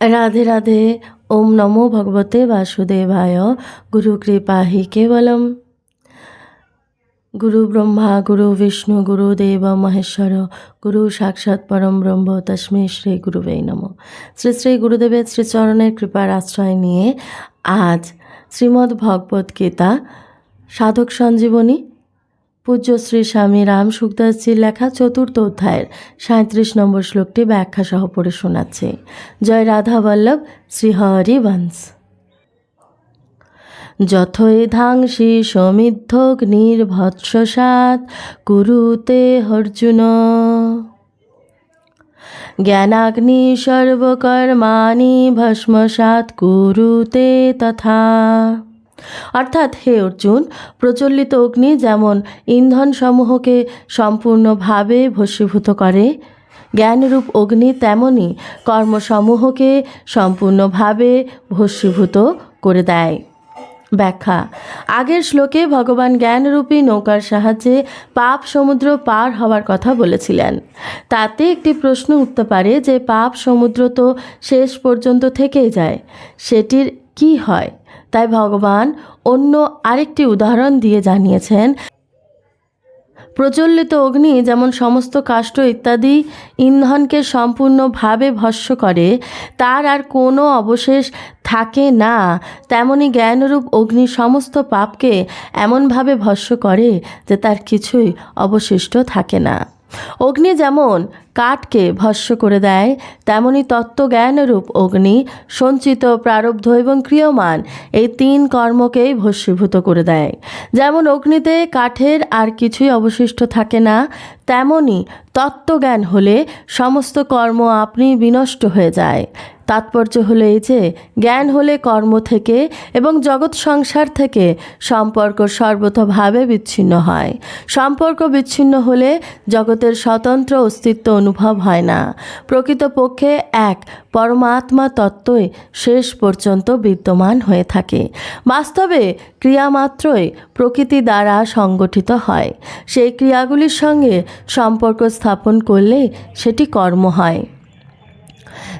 রাধে রাধে ওম নমো ভগবতে বাসুদেবায় গুরু কৃপা হি কেবলম গুরু ব্রহ্মা গুরু বিষ্ণু গুরুদেব মহেশ্বর গুরু সাক্ষাৎ পরম ব্রহ্ম তস্মৈ শ্রী গুরুবে নম শ্রী শ্রী গুরুদেবের শ্রীচরণের কৃপার আশ্রয় নিয়ে আজ শ্রীমদ্ ভগবত গীতা সাধক সঞ্জীবনী পূজ্য শ্রী স্বামী রাম সুখদাসজির লেখা চতুর্থ অধ্যায়ের সাঁত্রিশ নম্বর শ্লোকটি ব্যাখ্যা সহ পড়ে শোনাচ্ছে। জয় রাধা বল্লভ শ্রী হরি বংশ যথৈধাংসি সমিদ্ধগ্নির্ভৎসসাৎ কুরুতে অর্জুন। জ্ঞানাগ্নি সর্বকর্মাণি ভস্মসাৎ কুরুতে তথা। অর্থাৎ হে অর্জুন, প্রচলিত অগ্নি যেমন ইন্ধন সমূহকে সম্পূর্ণভাবে ভস্মীভূত করে, জ্ঞানরূপ অগ্নি তেমনই কর্মসমূহকে সম্পূর্ণভাবে ভস্মীভূত করে দেয়। ব্যাখ্যা, আগের শ্লোকে ভগবান জ্ঞানরূপী নৌকার সাহায্যে পাপ সমুদ্র পার হওয়ার কথা বলেছিলেন। তাতে একটি প্রশ্ন উঠতে পারে যে পাপ সমুদ্র তো শেষ পর্যন্ত থেকেই যায়, সেটির কি হয়? তাই ভগবান অন্য আরেকটি উদাহরণ দিয়ে জানিয়েছেন প্রচলিত অগ্নি যেমন সমস্ত কাষ্ঠ ইত্যাদি ইন্ধনকে সম্পূর্ণভাবে ভস্য করে, তার আর কোনো অবশেষ থাকে না। তেমনি জ্ঞানরূপ অগ্নি সমস্ত পাপকে এমনভাবে ভস্য করে যে তার কিছুই অবশিষ্ট থাকে না। অগ্নি যেমন কাঠকে ভস্য করে দেয়, তেমনি তত্ত্বজ্ঞানরূপ অগ্নি, সঞ্চিত, প্রারব্ধ এবং ক্রিয়মান এই তিন কর্মকেই ভস্মীভূত করে দেয়। যেমন অগ্নিতে কাঠের আর কিছুই অবশিষ্ট থাকে না, তেমনি তত্ত্বজ্ঞান হলে সমস্ত কর্ম আপনি বিনষ্ট হয়ে যায়। তাৎপর্য হলো এই যে, জ্ঞান হলে কর্ম থেকে এবং জগৎ সংসার থেকে সম্পর্ক সর্বতভাবে বিচ্ছিন্ন হয়। সম্পর্ক বিচ্ছিন্ন হলে জগতের স্বতন্ত্র অস্তিত্ব অনুভব হয় না। প্রকৃতপক্ষে এক পরমাত্মা তত্ত্বই শেষ পর্যন্ত বিদ্যমান হয়ে থাকে। বাস্তবে ক্রিয়ামাত্রই প্রকৃতি দ্বারা সংগঠিত হয়। সেই ক্রিয়াগুলির সঙ্গে সম্পর্ক স্থাপন করলে সেটি কর্ম হয়।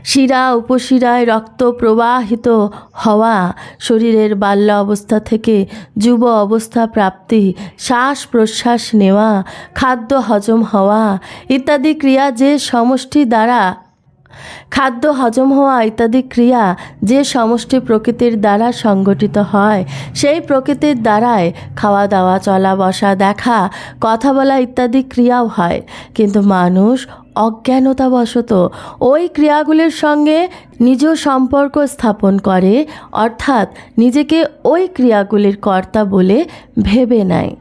শিরা উপশিরায় রক্ত প্রবাহিত হওয়া শরীরের বাল্য অবস্থা থেকে যুব অবস্থা প্রাপ্তি, শ্বাস প্রশ্বাস নেওয়া, খাদ্য হজম হওয়া ইত্যাদি ক্রিয়া যে সমষ্টি দ্বারা খাদ্য হজম হওয়া ইত্যাদি ক্রিয়া যে সমষ্টি প্রকৃতির দ্বারা সংগঠিত হয়, সেই প্রকৃতির দ্বারাই খাওয়া দাওয়া, চলা বসা, দেখা, কথা বলা ইত্যাদি ক্রিয়াও হয়। কিন্তু মানুষ অজ্ঞানতাবশত ওই ক্রিয়াগুলির সঙ্গে নিজ সম্পর্ক স্থাপন করে, অর্থাৎ নিজেকে ওই ক্রিয়াগুলির কর্তা বলে ভেবে নেয়।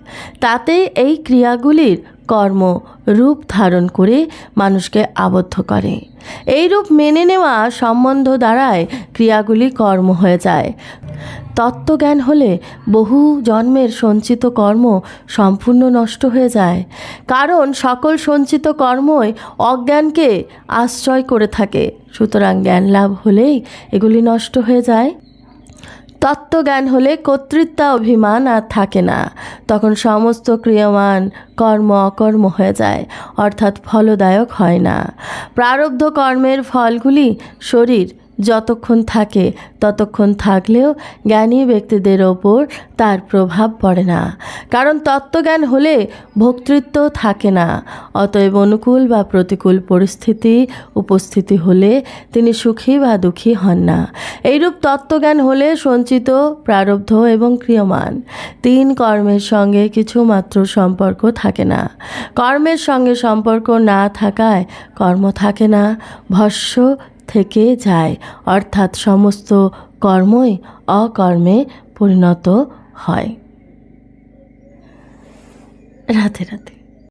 তাতে এই ক্রিয়াগুলির কর্ম, রূপ ধারণ করে মানুষকে আবদ্ধ করে। এই রূপ মেনে নেওয়া সম্বন্ধ দ্বারাই ক্রিয়াগুলি কর্ম হয়ে যায়। তত্ত্বজ্ঞান হলে বহু জন্মের সঞ্চিত কর্ম সম্পূর্ণ নষ্ট হয়ে যায়। কারণ সকল সঞ্চিত কর্মই অজ্ঞানকে আশ্রয় করে থাকে। সুতরাং জ্ঞান লাভ হলেই এগুলি নষ্ট হয়ে যায়। তত্ত্বজ্ঞান হলে কর্তৃত্বা অভিমান আর থাকে না। তখন সমস্ত ক্রিয়মান কর্ম অকর্ম হয়ে যায়, অর্থাৎ ফলদায়ক হয় না। প্রারব্ধ কর্মের ফলগুলি শরীর যতক্ষণ থাকে ততক্ষণ থাকলেও জ্ঞানী ব্যক্তিদের ওপর তার প্রভাব পড়ে না। কারণ তত্ত্বজ্ঞান হলে ভোক্তৃত্ব থাকে না। অতএব অনুকূল বা প্রতিকূল পরিস্থিতি উপস্থিতি হলে তিনি সুখী বা দুঃখী হন না। এইরূপ তত্ত্বজ্ঞান হলে সঞ্চিত, প্রারব্ধ এবং ক্রিয়মান। তিন কর্মের সঙ্গে কিছুমাত্র সম্পর্ক থাকে না। কর্মের সঙ্গে সম্পর্ক না থাকায় কর্ম থাকে না। ভস্য থেকে যায়। অর্থাৎ সমস্ত কর্মই অকর্মে পরিণত হয়। রাতে রাধে।